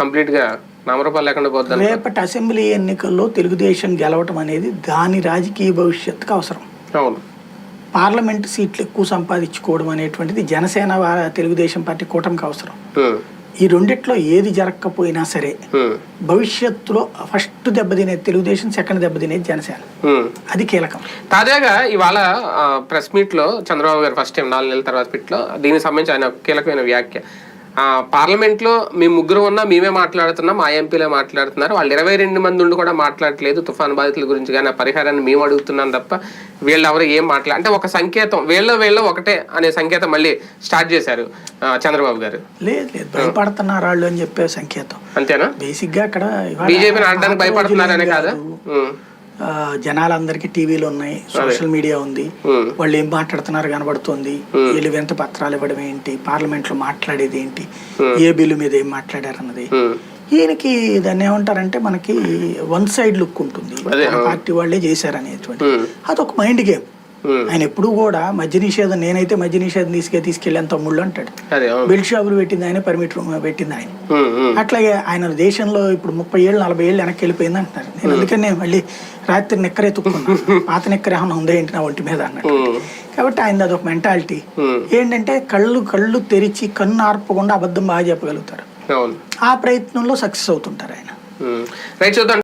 కంప్లీట్గా నామరూపాలు లేకుండా పోద్దాం రేపటి అసెంబ్లీ ఎన్నికల్లో తెలుగుదేశం గెలవటం అనేది దాని రాజకీయ భవిష్యత్తుకు అవసరం. అవును. పార్లమెంట్ సీట్లు ఎక్కువ సంపాదించుకోవడం అనేటువంటిది జనసేన తెలుగుదేశం పార్టీ కూటమికి అవసరం. ఈ రెండిట్లో ఏది జరగకపోయినా సరే భవిష్యత్తులో ఫస్ట్ దెబ్బతినేది తెలుగుదేశం సెకండ్ దెబ్బతినేది జనసేన. అది కీలకం. తాజాగా ఇవాళ ప్రెస్ మీట్లో చంద్రబాబు గారు ఫస్ట్ టైం నాలుగు నెలల తర్వాత మీట్లో దీనికి సంబంధించి ఆయన కీలకమైన వ్యాఖ్య. ఆ, పార్లమెంట్లో మేము ముగ్గురు ఉన్నా మేమే మాట్లాడుతున్నాం మా ఎంపీలే మాట్లాడుతున్నారు. వాళ్ళు ఇరవై రెండు మంది ఉండి కూడా మాట్లాడట్లేదు. తుఫాన్ బాధితుల గురించి కానీ ఆ పరిహారాన్ని మేము అడుగుతున్నాం తప్ప వీళ్ళు ఎవరు ఏం మాట్లా అంటే ఒక సంకేతం వీళ్ళ వీళ్ళ ఒకటే అనే సంకేతం మళ్ళీ స్టార్ట్ చేశారు ఆ, చంద్రబాబు గారు. లేదు లేదు. భయపడుతున్నారు వాళ్ళు అని చెప్పే సంకేతం. అంతేనా? బేసిక్గా అక్కడ బీజేపీని ఆడడానికి భయపడుతున్నారనే రోజులేం కాదా? ఆ, జనాలందరికీ టీవీలు ఉన్నాయి సోషల్ మీడియా ఉంది. వాళ్ళు ఏం మాట్లాడుతున్నారు కనబడుతోంది? వీళ్ళు వింత పత్రాలు ఇవ్వడం ఏంటి? పార్లమెంట్లో మాట్లాడేది ఏంటి? ఏ బిల్లు మీద ఏం మాట్లాడారన్నది ఉమ్, ఈయనకి దాన్ని ఏమంటారంటే మనకి వన్ సైడ్ లుక్ ఉంటుంది. పార్టీ వాళ్ళే చేశారనేటువంటి. ఉమ్, అదొక మైండ్ గేమ్. ఆయన ఎప్పుడు కూడా మద్య నిషేధం నేనైతే మద్య నిషేధం తీసుకే తీసుకెళ్ళాను తమ్ముళ్ళు అంటాడు. బెల్ట్ షాపులు పెట్టింది ఆయన పర్మిట్ పెట్టింది ఆయన. ఉమ్, ఉమ్, అట్లాగే ఆయన దేశంలో ఇప్పుడు ముప్పై ఏళ్ళు నలభై ఏళ్ళు వెనక్కి వెళ్ళిపోయింది అంటున్నారు. నేను అందుకనే మళ్ళీ రాత్రి నిక్కరే తుక్కున్నా పాత నిక్కర ఏమైనా ఉందా ఏంటి నా ఒంటి మీద ఉమ్, కాబట్టి ఆయన అదొక మెంటాలిటీ. ఏంటంటే కళ్ళు కళ్ళు తెరిచి కన్ను ఆర్పకుండా అబద్ధం బాగా చెప్పగలుగుతారు. ఆ ప్రయత్నంలో సక్సెస్ అవుతుంటారు ఆయన. రైట్ చూద్దాం.